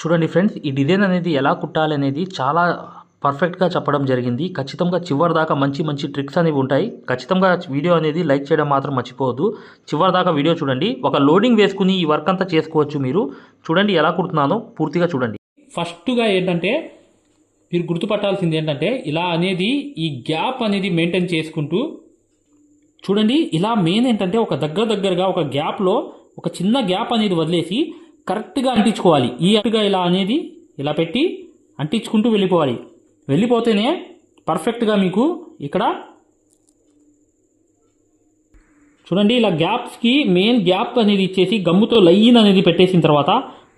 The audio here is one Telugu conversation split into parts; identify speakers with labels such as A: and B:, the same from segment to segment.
A: చూడండి ఫ్రెండ్స్ ఈ డిజైన్ అనేది ఎలా కుట్టాలి అనేది చాలా పర్ఫెక్ట్గా చెప్పడం జరిగింది. ఖచ్చితంగా చివరి దాకా మంచి మంచి ట్రిక్స్ అనేవి ఉంటాయి. ఖచ్చితంగా వీడియో అనేది లైక్ చేయడం మాత్రం మర్చిపోవద్దు. చివరి దాకా వీడియో చూడండి. ఒక లోడింగ్ వేసుకుని ఈ వర్క్ అంతా చేసుకోవచ్చు మీరు. చూడండి ఎలా కుడుతున్నానో పూర్తిగా చూడండి.
B: ఫస్ట్గా ఏంటంటే మీరు గుర్తుపట్టాల్సింది ఏంటంటే ఇలా అనేది ఈ గ్యాప్ అనేది మెయింటైన్ చేసుకుంటూ చూడండి ఇలా మెయిన్ ఏంటంటే ఒక దగ్గర దగ్గరగా ఒక గ్యాప్లో ఒక చిన్న గ్యాప్ అనేది వదిలేసి కరెక్ట్గా అంటించుకోవాలి. ఈ అట్టుగా ఇలా అనేది ఇలా పెట్టి అంటించుకుంటూ వెళ్ళిపోవాలి. వెళ్ళిపోతేనే పర్ఫెక్ట్గా మీకు ఇక్కడ చూడండి ఇలా గ్యాప్స్కి మెయిన్ గ్యాప్ అనేది ఇచ్చేసి గమ్ముతో లైన్ అనేది పెట్టేసిన తర్వాత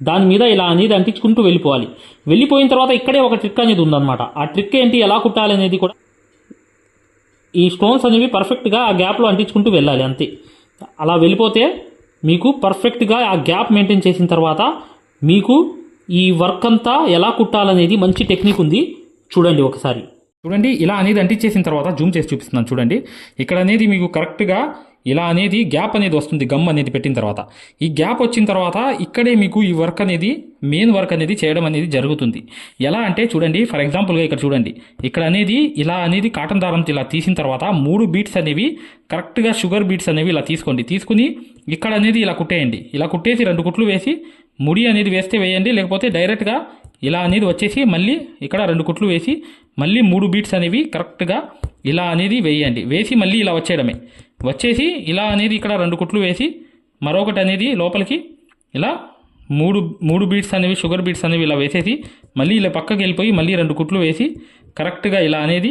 B: దాని మీద ఇలా అనేది అంటించుకుంటూ వెళ్ళిపోవాలి. వెళ్ళిపోయిన తర్వాత ఇక్కడే ఒక ట్రిక్ అనేది ఉందన్నమాట. ఆ ట్రిక్ ఏంటి ఎలా కుట్టాలి అనేది కూడా ఈ స్టోన్స్ అనేవి పర్ఫెక్ట్గా ఆ గ్యాప్లో అంటించుకుంటూ వెళ్ళాలి అంతే. అలా వెళ్ళిపోతే మీకు పర్ఫెక్ట్గా ఆ గ్యాప్ మెయింటైన్ చేసిన తర్వాత మీకు ఈ వర్క్ అంతా ఎలా కుట్టాలనేది మంచి టెక్నిక్ ఉంది. చూడండి ఒకసారి. చూడండి ఇలా అనేది అంటించేసిన తర్వాత జూమ్ చేసి చూపిస్తున్నాను చూడండి. ఇక్కడ అనేది మీకు కరెక్ట్గా ఇలా అనేది గ్యాప్ అనేది వస్తుంది గమ్ అనేది పెట్టిన తర్వాత. ఈ గ్యాప్ వచ్చిన తర్వాత ఇక్కడే మీకు ఈ వర్క్ అనేది మెయిన్ వర్క్ అనేది చేయడం అనేది జరుగుతుంది. ఎలా అంటే చూడండి ఫర్ ఎగ్జాంపుల్గా ఇక్కడ చూడండి. ఇక్కడ అనేది ఇలా అనేది కాటన్ దారంతో ఇలా తీసిన తర్వాత మూడు బీట్స్ అనేవి కరెక్ట్గా షుగర్ బీట్స్ అనేవి ఇలా తీసుకోండి. తీసుకుని ఇక్కడ అనేది ఇలా కుట్టేయండి. ఇలా కుట్టేసి రెండు కుట్లు వేసి ముడి అనేది వేస్తే వేయండి లేకపోతే డైరెక్ట్గా ఇలా అనేది వచ్చేసి మళ్ళీ ఇక్కడ రెండు కుట్లు వేసి మళ్ళీ మూడు బీట్స్ అనేవి కరెక్ట్గా ఇలా అనేది వేయండి. వేసి మళ్ళీ ఇలా వచ్చేయడమే. వచ్చేసి ఇలా అనేది ఇక్కడ రెండు కుట్లు వేసి మరొకటి అనేది లోపలికి ఇలా మూడు మూడు బీట్స్ అనేవి షుగర్ బీట్స్ అనేవి ఇలా వేసేసి మళ్ళీ ఇలా పక్కకి వెళ్ళిపోయి మళ్ళీ రెండు కుట్లు వేసి కరెక్ట్గా ఇలా అనేది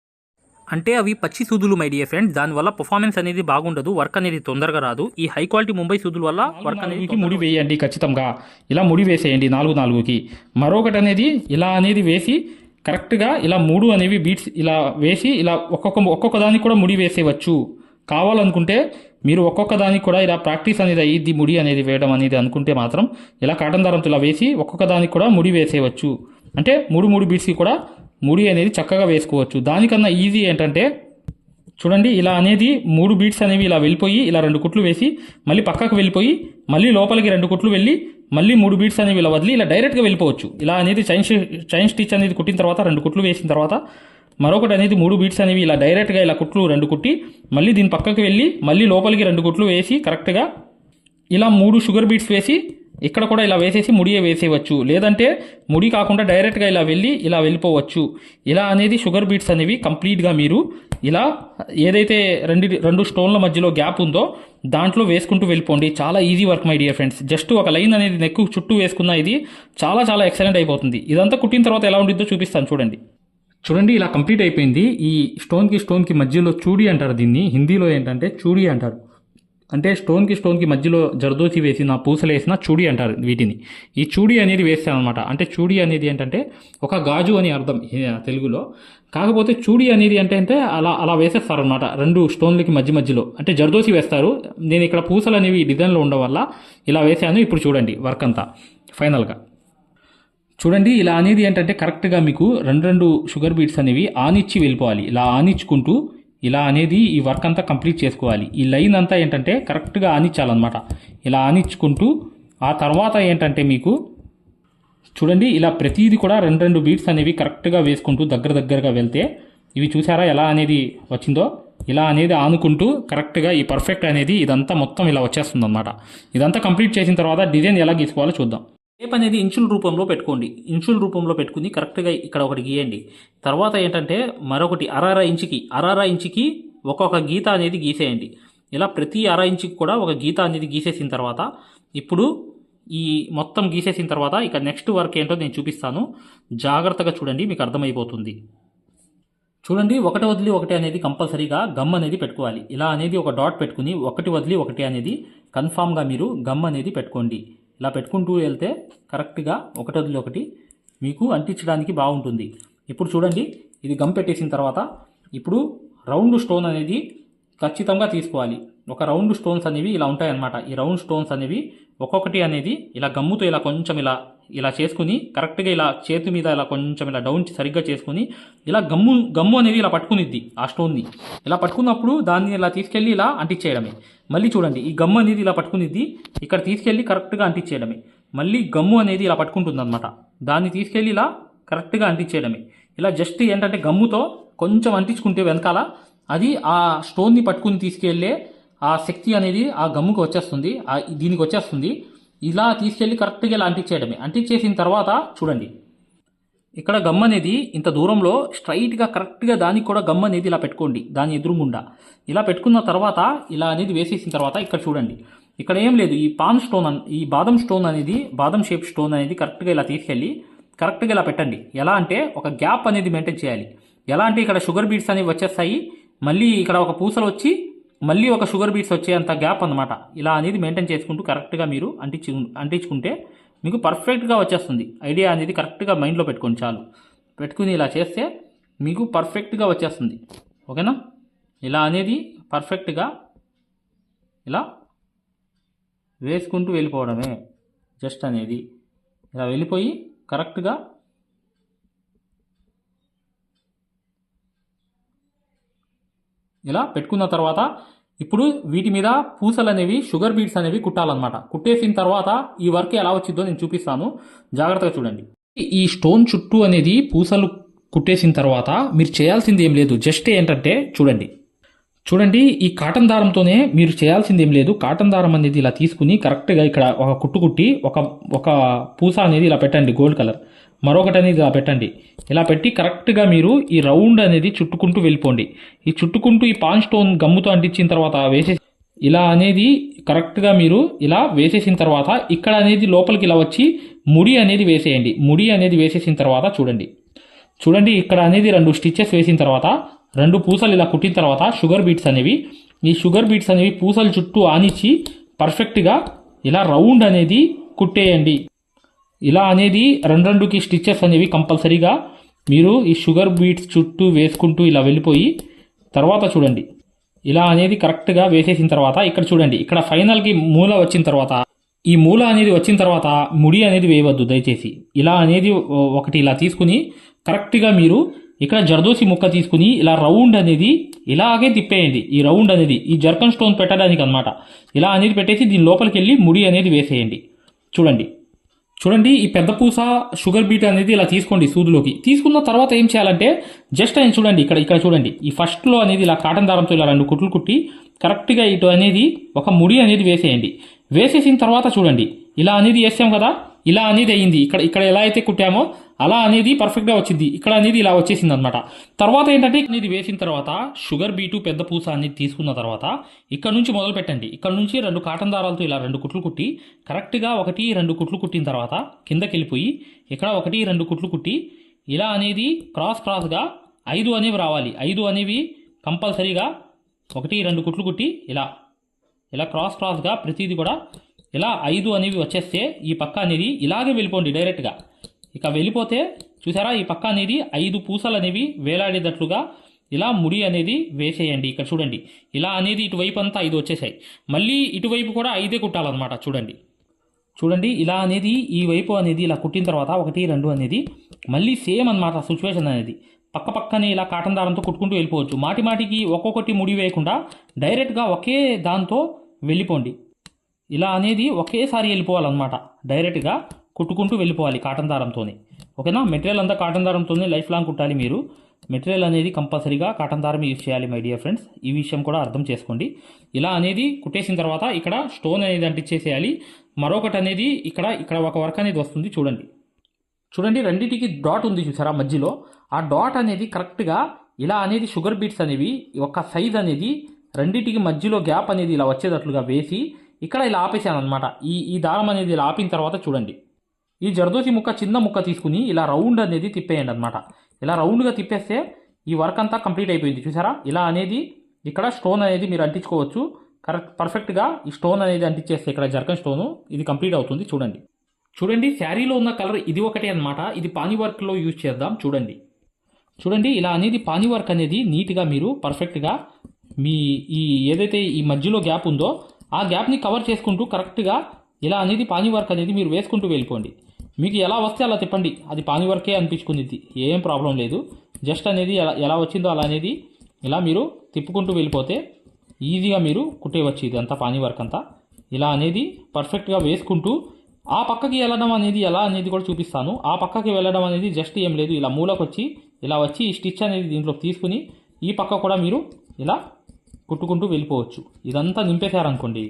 A: అంటే అవి పచ్చి సూదులు మై డియర్ ఫ్రెండ్స్ దానివల్ల పర్ఫార్మెన్స్ అనేది బాగుండదు వర్క్ అనేది తొందరగా రాదు. ఈ హై క్వాలిటీ ముంబై సూదుల వల్ల వర్క్ అనేది
B: ముడి వేయండి ఖచ్చితంగా. ఇలా ముడి వేసేయండి నాలుగు నాలుగుకి. మరొకటి అనేది ఇలా అనేది వేసి కరెక్ట్గా ఇలా మూడు అనేవి బీట్స్ ఇలా వేసి ఇలా ఒక్కొక్క ఒక్కొక్క దానికి కూడా ముడి వేసేయవచ్చు కావాలనుకుంటే మీరు ఒక్కొక్క దానికి కూడా ఇలా ప్రాక్టీస్ అనేది అయ్యిద్ది ముడి అనేది వేయడం అనేది అనుకుంటే మాత్రం ఇలా కాటన్ దారంతో ఇలా వేసి ఒక్కొక్క దానికి కూడా ముడి వేసేయవచ్చు అంటే మూడు మూడు బీట్స్కి కూడా ముడి అనేది చక్కగా వేసుకోవచ్చు. దానికన్నా ఈజీ ఏంటంటే చూడండి ఇలా అనేది మూడు బీట్స్ అనేవి ఇలా వెళ్ళిపోయి ఇలా రెండు కుట్లు వేసి మళ్ళీ పక్కకు వెళ్ళిపోయి మళ్ళీ లోపలికి రెండు కుట్లు వెళ్ళి మళ్ళీ మూడు బీట్స్ అనేవి ఇలా వదిలి ఇలా డైరెక్ట్గా వెళ్ళిపోవచ్చు. ఇలా అనేది చైన్ చైన్ స్టిచ్ అనేది కుట్టిన తర్వాత రెండు కుట్లు వేసిన తర్వాత మరొకటి అనేది మూడు బీట్స్ అనేవి ఇలా డైరెక్ట్గా ఇలా కుట్లు రెండు కుట్టి మళ్ళీ దీని పక్కకు వెళ్ళి మళ్ళీ లోపలికి రెండు కుట్లు వేసి కరెక్ట్గా ఇలా మూడు షుగర్ బీట్స్ వేసి ఇక్కడ కూడా ఇలా వేసేసి ముడియే వేసేయవచ్చు. లేదంటే ముడి కాకుండా డైరెక్ట్గా ఇలా వెళ్ళి ఇలా వెళ్ళిపోవచ్చు. ఇలా అనేది షుగర్ బీట్స్ అనేవి కంప్లీట్గా మీరు ఇలా ఏదైతే రెండు రెండు స్టోన్ల మధ్యలో గ్యాప్ ఉందో దాంట్లో వేసుకుంటూ వెళ్ళిపోండి. చాలా easy work my dear friends. Just ఒక లైన్ అనేది నెక్ చుట్టూ వేసుకున్న ఇది చాలా చాలా ఎక్సలెంట్ అయిపోతుంది. ఇదంతా కుట్టిన తర్వాత ఎలా ఉండిద్దో చూపిస్తాను. చూడండి. చూడండి ఇలా కంప్లీట్ అయిపోయింది. ఈ స్టోన్కి స్టోన్కి మధ్యలో చూడి అంటారు దీన్ని. హిందీలో ఏంటంటే చూడి అంటారు. అంటే స్టోన్కి స్టోన్కి మధ్యలో జర్దోసి వేసిన పూసలు వేసిన చూడి అంటారు వీటిని. ఈ చూడి అనేది వేస్తాను అనమాట అంటే చూడి అనేది ఏంటంటే ఒక గాజు అని అర్థం తెలుగులో. కాకపోతే చూడి అనేది అంటే అంటే అలా అలా వేసేస్తారు అనమాట రెండు స్టోన్లకి మధ్య మధ్యలో. అంటే జర్దోసి వేస్తారు. నేను ఇక్కడ పూసలు అనేవి డిజైన్లో ఉండడం వల్ల ఇలా వేసాను. ఇప్పుడు చూడండి వర్క్ అంతా. ఫైనల్గా. చూడండి ఇలా అనేది ఏంటంటే కరెక్ట్గా మీకు రెండు రెండు షుగర్ బీట్స్ అనేవి ఆనిచ్చి వెళ్ళిపోవాలి. ఇలా ఆనిచ్చుకుంటూ ఇలా అనేది ఈ వర్క్ అంతా కంప్లీట్ చేసుకోవాలి. ఈ లైన్ అంతా ఏంటంటే కరెక్ట్గా ఆనిచ్చాలన్నమాట. ఇలా ఆనిచ్చుకుంటూ ఆ తర్వాత ఏంటంటే మీకు చూడండి ఇలా ప్రతిదీ కూడా రెండు రెండు బీట్స్ అనేవి కరెక్ట్గా వేసుకుంటూ దగ్గర దగ్గరగా వెళ్తే ఇవి చూసారా ఎలా అనేది వచ్చిందో? ఇలా అనేది ఆనుకుంటూ కరెక్ట్గా ఈ పర్ఫెక్ట్ అనేది ఇదంతా మొత్తం ఇలా వచ్చేస్తుంది అనమాట ఇదంతా కంప్లీట్ చేసిన తర్వాత డిజైన్ ఎలా గీసుకోవాలో చూద్దాం.
A: టేప్ అనేది ఇంచుల రూపంలో పెట్టుకోండి. ఇంచుల రూపంలో పెట్టుకుని కరెక్ట్గా ఇక్కడ ఒకటి గీయండి. తర్వాత ఏంటంటే మరొకటి అరార ఇంచుకి అరార ఇంచుకి ఒక్కొక్క గీత అనేది గీసేయండి.
B: ఇలా ప్రతి అర ఇంచుకి కూడా ఒక గీత అనేది గీసేసిన తర్వాత ఇప్పుడు ఈ మొత్తం గీసేసిన తర్వాత ఇక నెక్స్ట్ వర్క్ ఏంటో నేను చూపిస్తాను. జాగ్రత్తగా చూడండి మీకు అర్థమైపోతుంది. చూడండి ఒకటి వదిలి ఒకటి అనేది కంపల్సరీగా గమ్ అనేది పెట్టుకోవాలి. ఇలా అనేది ఒక డాట్ పెట్టుకుని ఒకటి వదిలి ఒకటి అనేది కన్ఫామ్గా మీరు గమ్ అనేది పెట్టుకోండి. ఇలా పెట్టుకుంటూ వెళ్తే కరెక్ట్గా ఒకటి వదిలి ఒకటి మీకు అంటించడానికి బాగుంటుంది. ఇప్పుడు చూడండి ఇది గమ్ పెట్టేసిన తర్వాత ఇప్పుడు రౌండ్ స్టోన్ అనేది ఖచ్చితంగా తీసుకోవాలి. ఒక రౌండ్ స్టోన్స్ అనేవి ఇలా ఉంటాయన్నమాట. ఈ రౌండ్ స్టోన్స్ అనేవి ఒక్కొక్కటి అనేది ఇలా గమ్ముతో ఇలా కొంచెం ఇలా ఇలా చేసుకుని కరెక్ట్గా ఇలా చేతి మీద ఇలా కొంచెం ఇలా డౌన్ సరిగ్గా చేసుకుని ఇలా గమ్ము గమ్ము అనేది ఇలా పట్టుకునిద్ది ఆ స్టోన్ని ఇలా పట్టుకున్నప్పుడు దాన్ని ఇలా తీసుకెళ్ళి ఇలా అంటించేయడమే. మళ్ళీ చూడండి ఈ గమ్ము అనేది ఇలా పట్టుకునిద్ది ఇక్కడ తీసుకెళ్ళి కరెక్ట్గా అంటించేయడమే. మళ్ళీ గమ్ము అనేది ఇలా పట్టుకుంటుంది అనమాట దాన్ని తీసుకెళ్ళి ఇలా కరెక్ట్గా అంటించేయడమే. ఇలా జస్ట్ ఏంటంటే గమ్ముతో కొంచెం అంటించుకుంటే వెనకాల అది ఆ స్టోన్ని పట్టుకుని తీసుకెళ్ళే ఆ శక్తి అనేది ఆ గమ్ముకు వచ్చేస్తుంది దీనికి వచ్చేస్తుంది. ఇలా తీసుకెళ్ళి కరెక్ట్గా ఇలా అంటించేయడమే. అంటించేసిన తర్వాత చూడండి. ఇక్కడ గమ్ అనేది ఇంత దూరంలో స్ట్రైట్గా కరెక్ట్గా దానికి కూడా గమ్ అనేది ఇలా పెట్టుకోండి. దాని ఎదురుగుండా. ఇలా పెట్టుకున్న తర్వాత ఇలా అనేది వేసేసిన తర్వాత ఇక్కడ చూడండి. ఇక్కడ ఏం లేదు. ఈ పాన్ స్టోన్ ఈ బాదం స్టోన్ అనేది బాదం షేప్ స్టోన్ అనేది కరెక్ట్గా ఇలా తీసుకెళ్ళి కరెక్ట్గా ఇలా పెట్టండి. ఎలా అంటే ఒక గ్యాప్ అనేది మెయింటైన్ చేయాలి. ఎలా అంటే ఇక్కడ షుగర్ బీట్స్ అనేవి వచ్చేస్తాయి. మళ్ళీ ఇక్కడ ఒక పూసలు వచ్చి మళ్ళీ ఒక షుగర్ బీట్స్ వచ్చేంత గ్యాప్ అన్నమాట. ఇలా అనేది మెయింటైన్ చేసుకుంటూ కరెక్ట్గా మీరు అంటించు అంటించుకుంటే మీకు పర్ఫెక్ట్గా వచ్చేస్తుంది. ఐడియా అనేది కరెక్ట్గా మైండ్లో పెట్టుకోండి చాలు. పెట్టుకుని ఇలా చేస్తే మీకు పర్ఫెక్ట్గా వచ్చేస్తుంది. ఓకేనా? ఇలా అనేది పర్ఫెక్ట్గా ఇలా వేసుకుంటూ వెళ్ళిపోవడమే. జస్ట్ అనేది. ఇలా వెళ్ళిపోయి కరెక్ట్గా ఇలా పెట్టుకున్న తర్వాత ఇప్పుడు వీటి మీద పూసలు అనేవి షుగర్ బీట్స్ అనేవి కుట్టాలన్నమాట. కుట్టేసిన తర్వాత ఈ వర్క్ ఎలా వచ్చిందో నేను చూపిస్తాను. జాగ్రత్తగా చూడండి. ఈ స్టోన్ చుట్టూ అనేది పూసలు కుట్టేసిన తర్వాత మీరు చేయాల్సింది ఏం లేదు. జస్ట్ ఏంటంటే చూడండి. చూడండి ఈ కాటన్ దారంతోనే మీరు చేయాల్సింది ఏం లేదు. కాటన్ దారం అనేది ఇలా తీసుకుని కరెక్ట్గా ఇక్కడ ఒక కుట్టు కుట్టి ఒక ఒక పూస అనేది ఇలా పెట్టండి గోల్డ్ కలర్ మరొకటి అనేది పెట్టండి. ఇలా పెట్టి కరెక్ట్గా మీరు ఈ రౌండ్ అనేది చుట్టుకుంటూ వెళ్ళిపోండి. ఈ చుట్టుకుంటూ ఈ పాన్ స్టోన్ గమ్ముతో అంటించిన తర్వాత వేసే ఇలా అనేది కరెక్ట్గా మీరు ఇలా వేసేసిన తర్వాత ఇక్కడ అనేది లోపలికి ఇలా వచ్చి ముడి అనేది వేసేయండి. ముడి అనేది వేసేసిన తర్వాత చూడండి. చూడండి ఇక్కడ అనేది రెండు స్టిచెస్ వేసిన తర్వాత రెండు పూసలు ఇలా కుట్టిన తర్వాత షుగర్ బీట్స్ అనేవి. ఈ షుగర్ బీట్స్ అనేవి పూసలు చుట్టూ ఆనిచ్చి పర్ఫెక్ట్గా ఇలా రౌండ్ అనేది కుట్టేయండి. ఇలా అనేది రెండు రెండుకి స్టిచ్చెస్ అనేవి కంపల్సరీగా మీరు ఈ షుగర్ బీట్స్ చుట్టూ వేసుకుంటూ ఇలా వెళ్ళిపోయి తర్వాత చూడండి. ఇలా అనేది కరెక్ట్గా వేసేసిన తర్వాత ఇక్కడ చూడండి. ఇక్కడ ఫైనల్కి మూల వచ్చిన తర్వాత ఈ మూల అనేది వచ్చిన తర్వాత ముడి అనేది వేయవద్దు దయచేసి. ఇలా అనేది ఒకటి ఇలా తీసుకుని కరెక్ట్గా మీరు ఇక్కడ జర్దోసి ముక్క తీసుకుని ఇలా రౌండ్ అనేది ఇలాగే తిప్పేయండి. ఈ రౌండ్ అనేది ఈ జర్కన్ స్టోన్ పెట్టడానికి అనమాట ఇలా అనేది పెట్టేసి దీని లోపలికి వెళ్ళి ముడి అనేది వేసేయండి. చూడండి. చూడండి ఈ పెద్ద పూస షుగర్ బీట్ అనేది ఇలా తీసుకోండి సూదులోకి. తీసుకున్న తర్వాత ఏం చేయాలంటే జస్ట్ ఆయన చూడండి ఇక్కడ ఇక్కడ చూడండి. ఈ ఫస్ట్లో అనేది ఇలా కాటన్ దారంతో ఇలా రెండు కుట్లు కుట్టి కరెక్ట్గా ఇటు అనేది ఒక ముడి అనేది వేసేయండి. వేసేసిన తర్వాత చూడండి ఇలా అనేది వేసాం కదా ఇలా అనేది అయ్యింది ఇక్కడ ఇక్కడ ఎలా అయితే కుట్టామో అలా అనేది పర్ఫెక్ట్గా వచ్చింది. ఇక్కడ అనేది ఇలా వచ్చేసింది అనమాట తర్వాత ఏంటంటే ఇది వేసిన తర్వాత షుగర్ బీటు పెద్ద పూస అనేది తీసుకున్న తర్వాత ఇక్కడ నుంచి మొదలు పెట్టండి. ఇక్కడ నుంచి రెండు కాటన్ దారాలతో ఇలా రెండు కుట్లు కుట్టి కరెక్ట్గా ఒకటి రెండు కుట్లు కుట్టిన తర్వాత కిందకి వెళ్ళిపోయి ఇక్కడ ఒకటి రెండు కుట్లు కుట్టి ఇలా అనేది క్రాస్ క్రాస్గా ఐదు అనేవి రావాలి. ఐదు అనేవి కంపల్సరీగా ఒకటి రెండు కుట్లు కుట్టి ఇలా ఇలా క్రాస్ క్రాస్గా ప్రతిదీ కూడా ఇలా ఐదు అనేవి వచ్చేస్తే ఈ పక్క అనేది ఇలాగే వెళ్ళిపోండి డైరెక్ట్గా ఇక వెళ్ళిపోతే చూసారా ఈ పక్క అనేది ఐదు పూసలు అనేవి వేలాడేటట్లుగా ఇలా ముడి అనేది వేసేయండి. ఇక్కడ చూడండి. ఇలా అనేది ఇటువైపు అంతా ఐదు వచ్చేసాయి. మళ్ళీ ఇటువైపు కూడా ఐదే కుట్టాలన్నమాట. చూడండి. చూడండి. ఇలా అనేది ఈ వైపు అనేది ఇలా కుట్టిన తర్వాత ఒకటి రెండు అనేది మళ్ళీ సేమ్ అన్నమాట సిచ్యువేషన్ అనేది. పక్క పక్కనే ఇలా కాటన్ దారంతో కుట్టుకుంటూ వెళ్ళిపోవచ్చు. మాటి మాటికి ఒక్కొక్కటి ముడి వేయకుండా డైరెక్ట్గా ఒకే దాంతో వెళ్ళిపోండి. ఇలా అనేది ఒకేసారి వెళ్ళిపోవాలన్నమాట. డైరెక్ట్గా కుట్టుకుంటూ వెళ్ళిపోవాలి కాటన్ దారంతోనే. ఓకేనా? మెటీరియల్ అంతా కాటన్ దారంతోనే లైఫ్ లాంగ్ కుట్టాలి మీరు. మెటీరియల్ అనేది కంపల్సరీగా కాటన్ దారం యూజ్ చేయాలి మై డియర్ ఫ్రెండ్స్ ఈ విషయం కూడా అర్థం చేసుకోండి. ఇలా అనేది కుట్టేసిన తర్వాత ఇక్కడ స్టోన్ అనేది అంటించేసేయాలి. మరొకటి అనేది ఇక్కడ ఇక్కడ ఒక వర్క్ అనేది వస్తుంది చూడండి. చూడండి రెండింటికి డాట్ ఉంది చూసారా మధ్యలో? ఆ డాట్ అనేది కరెక్ట్గా ఇలా అనేది షుగర్ బీట్స్ అనేవి ఒక సైజ్ అనేది రెండింటికి మధ్యలో గ్యాప్ అనేది ఇలా వచ్చేటట్లుగా వేసి ఇక్కడ ఇలా ఆపేసాను అనమాట ఈ ఈ దారం అనేది ఇలా ఆపిన తర్వాత చూడండి. ఈ జర్దోసి ముక్క చిన్న ముక్క తీసుకుని ఇలా రౌండ్ అనేది తిప్పేయండి అనమాట ఇలా రౌండ్గా తిప్పేస్తే ఈ వర్క్ అంతా కంప్లీట్ అయిపోయింది. చూసారా? ఇలా అనేది ఇక్కడ స్టోన్ అనేది మీరు అంటించుకోవచ్చు. కరెక్ట్ పర్ఫెక్ట్గా ఈ స్టోన్ అనేది అంటించేస్తే ఇక్కడ జర్కన్ స్టోను ఇది కంప్లీట్ అవుతుంది. చూడండి. చూడండి శారీలో ఉన్న కలర్ ఇది ఒకటే అనమాట ఇది పానీ వర్క్లో యూజ్ చేద్దాం. చూడండి. చూడండి ఇలా అనేది పానీ వర్క్ అనేది నీట్గా మీరు పర్ఫెక్ట్గా మీ ఈ ఏదైతే ఈ మధ్యలో గ్యాప్ ఉందో ఆ గ్యాప్ని కవర్ చేసుకుంటూ కరెక్ట్గా ఇలా అనేది పానీ వర్క్ అనేది మీరు వేసుకుంటూ వెళ్ళిపోండి. మీకు ఎలా వస్తే అలా తిప్పండి. అది పానీ వర్కే అనిపించుకుంది. ఏం ప్రాబ్లం లేదు. జస్ట్ అనేది ఎలా ఎలా వచ్చిందో అలా అనేది ఇలా మీరు తిప్పుకుంటూ వెళ్ళిపోతే ఈజీగా మీరు కుట్టేయవచ్చు. ఇదంతా పానీ వర్క్ అంతా ఇలా అనేది పర్ఫెక్ట్గా వేసుకుంటూ ఆ పక్కకి వెళ్ళడం అనేది ఎలా అనేది కూడా చూపిస్తాను. ఆ పక్కకి వెళ్ళడం అనేది జస్ట్ ఏం లేదు. ఇలా మూలకు వచ్చి ఇలా వచ్చి ఈ స్టిచ్ అనేది దీంట్లో తీసుకుని ఈ పక్క కూడా మీరు ఇలా కుట్టుకుంటూ వెళ్ళిపోవచ్చు. ఇదంతా నింపేశారనుకోండి.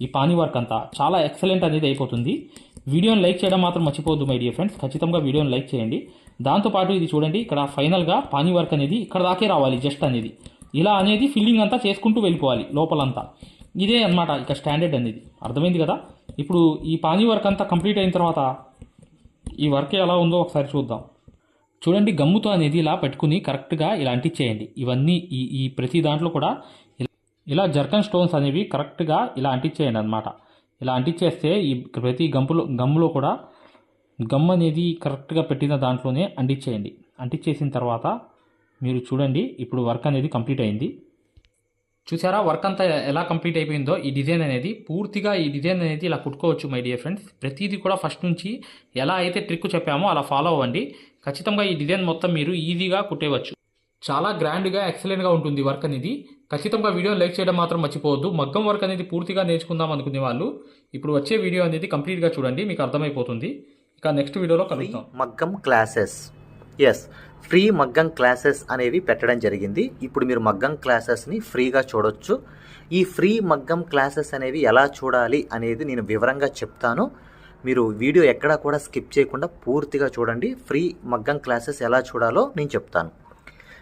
B: ఈ పానీ వర్క్ అంతా చాలా ఎక్సలెంట్ అనేది అయిపోతుంది. వీడియోని లైక్ చేయడం మాత్రం మర్చిపోవద్దు మై డియర్ ఫ్రెండ్స్. ఖచ్చితంగా వీడియోని లైక్ చేయండి. దాంతోపాటు ఇది చూడండి ఇక్కడ ఫైనల్గా పానీ వర్క్ అనేది ఇక్కడ దాకే రావాలి జస్ట్ అనేది. ఇలా అనేది ఫిల్లింగ్ అంతా చేసుకుంటూ వెళ్ళిపోవాలి లోపలంతా. ఇదే అన్నమాట ఇక స్టాండర్డ్ అనేది. అర్థమైంది కదా? ఇప్పుడు ఈ పానీ వర్క్ అంతా కంప్లీట్ అయిన తర్వాత ఈ వర్క్ ఎలా ఉందో ఒకసారి చూద్దాం. చూడండి గమ్ముతో అనేది ఇలా పెట్టుకుని కరెక్ట్గా ఇలా అంటించేయండి ఇవన్నీ ఈ ఈ ప్రతి దాంట్లో కూడా ఇలా- ఇలా జర్కన్ స్టోన్స్ అనేవి కరెక్ట్గా ఇలా అంటించేయండి అనమాట ఇలా అంటించేస్తే ఈ ప్రతి గంపులో గమ్ములో కూడా గమ్ అనేది కరెక్ట్గా పెట్టిన దాంట్లోనే అంటించేయండి. అంటించేసిన తర్వాత మీరు చూడండి ఇప్పుడు వర్క్ అనేది కంప్లీట్ అయింది. చూసారా వర్క్ అంతా ఎలా కంప్లీట్ అయిపోయిందో? ఈ డిజైన్ అనేది పూర్తిగా ఈ డిజైన్ అనేది ఇలా కుట్టుకోవచ్చు మై డియర్ ఫ్రెండ్స్. ప్రతిదీ కూడా ఫస్ట్ నుంచి ఎలా అయితే ట్రిక్ చెప్పామో అలా ఫాలో అవ్వండి. ఖచ్చితంగా ఈ డిజైన్ మొత్తం మీరు ఈజీగా కుట్టేయవచ్చు చాలా గ్రాండ్గా ఎక్సలెంట్గా ఉంటుంది వర్క్ అనేది. ఖచ్చితంగా వీడియో లైక్ చేయడం మాత్రం మర్చిపోవద్దు. మగ్గం వర్క్ అనేది పూర్తిగా నేర్చుకుందాం అనుకునే వాళ్ళు ఇప్పుడు వచ్చే వీడియో అనేది కంప్లీట్గా చూడండి మీకు అర్థమైపోతుంది. ఇక నెక్స్ట్ వీడియోలో కలుద్దాం.
C: మగ్గం క్లాసెస్. ఎస్ ఫ్రీ మగ్గం క్లాసెస్ అనేవి పెట్టడం జరిగింది. ఇప్పుడు మీరు మగ్గం క్లాసెస్ని ఫ్రీగా చూడొచ్చు. ఈ ఫ్రీ మగ్గం క్లాసెస్ అనేవి ఎలా చూడాలి అనేది నేను వివరంగా చెప్తాను. మీరు వీడియో ఎక్కడా కూడా స్కిప్ చేయకుండా పూర్తిగా చూడండి. ఫ్రీ మగ్గం క్లాసెస్ ఎలా చూడాలో నేను చెప్తాను.